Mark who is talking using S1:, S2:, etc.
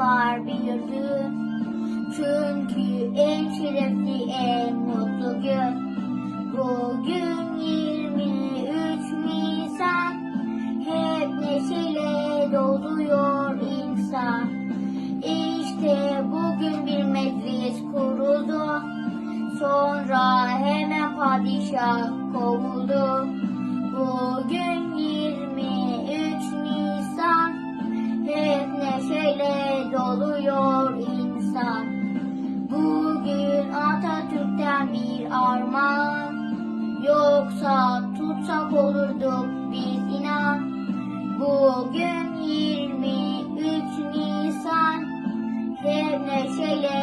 S1: var bir gün. Çünkü en şerefli, en mutlu gün. Bugün 23 Nisan. Hep neşeyle doluyor insan. İşte bugün bir meclis kuruldu. Sonra hemen padişah kovuldu. Doluyor insan. Bugün Atatürk'ten bir armağan. Yoksa tutsak olurduk biz inan. Bugün 23 Nisan. Hep neşeyle